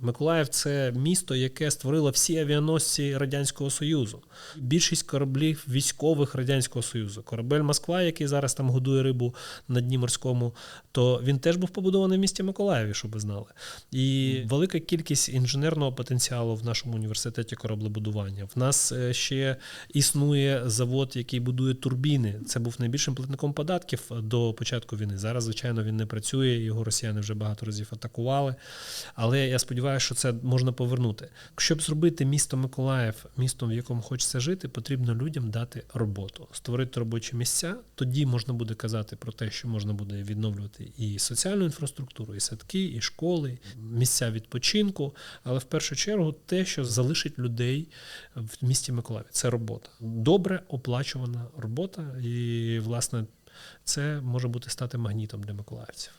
Миколаїв це місто, яке створило всі авіаносці Радянського Союзу. Більшість кораблів військових Радянського Союзу. Корабель Москва, який зараз там годує рибу на дні морському, то він теж був побудований в місті Миколаєві, щоб ви знали. І велика кількість інженерного потенціалу в нашому університеті кораблебудування. В нас е, ще існує завод, який будує турбіни. Це був найбільшим платником податків до початку війни. Зараз, звичайно, він не працює. Його росіяни вже багато разів атакували. Але я сподіваюся, що це можна повернути. Щоб зробити місто Миколаїв містом, в якому хочеться жити, потрібно людям дати роботу, створити робочі місця. Тоді можна буде казати про те, що можна буде відновлювати і соціальну інфраструктуру, і садки, і школи, місця відпочинку. Але в першу чергу те, що залишить людей в місті Миколаїв, це робота. Добре оплачувана робота, і власне це може бути стати магнітом для миколаївців.